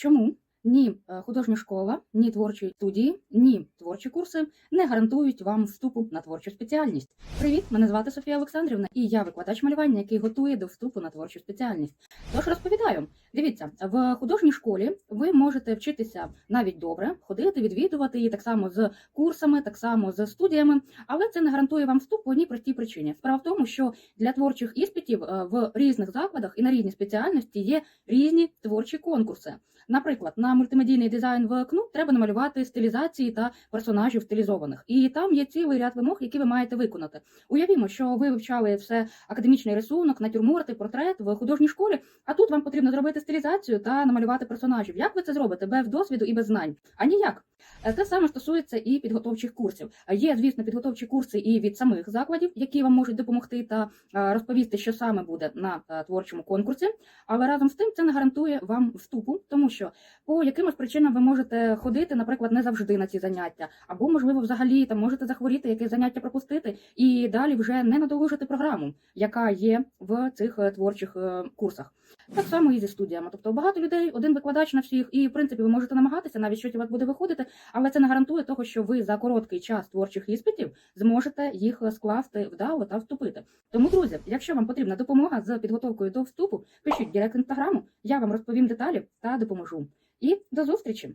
чому ні е, художня школа, ні творчі студії, ні творчі курси не гарантують вам вступу на творчу спеціальність. Привіт, мене звати Софія Олександрівна, і я викладач малювання, який готує до вступу на творчу спеціальність. Тож розповідаю, дивіться, в художній школі ви можете вчитися навіть добре, ходити, відвідувати її так само з курсами, так само з студіями, але це не гарантує вам вступ по одній простій причині. Справа в тому, що для творчих іспитів е, в різних закладах і на різні спеціальності є різні творчі конкурси. Наприклад, на мультимедійний дизайн в КНУ треба намалювати стилізації та персонажів стилізованих, і там є цілий ряд вимог, які ви маєте виконати. Уявімо, що ви вивчали все академічний рисунок, натюрморти, портрет в художній школі, а тут вам потрібно зробити стилізацію та намалювати персонажів. Як ви це зробите без досвіду і без знань? А ніяк. Е, Те саме стосується і підготовчих курсів. Е, Є, звісно, підготовчі курси і від самих закладів, які вам можуть допомогти та е, розповісти, що саме буде на творчому конкурсі. Але разом з тим це не гарантує вам вступу, тому що по якимось причинам ви можете ходити, наприклад, не завжди на ці заняття, або, можливо, взагалі там можете захворіти, якесь заняття пропустити, і далі вже не надолужити програму, яка є в цих творчих курсах. Так само і зі студіями. Тобто багато людей, один викладач на всіх, і в принципі ви можете намагатися, навіть щось у вас буде виходити, але це не гарантує того, що ви за короткий час творчих іспитів зможете їх скласти вдало та вступити. Тому, друзі, якщо вам потрібна допомога з підготовкою до вступу, пишіть директ інстаграму, я вам розповім деталі та допоможу. І до зустрічі!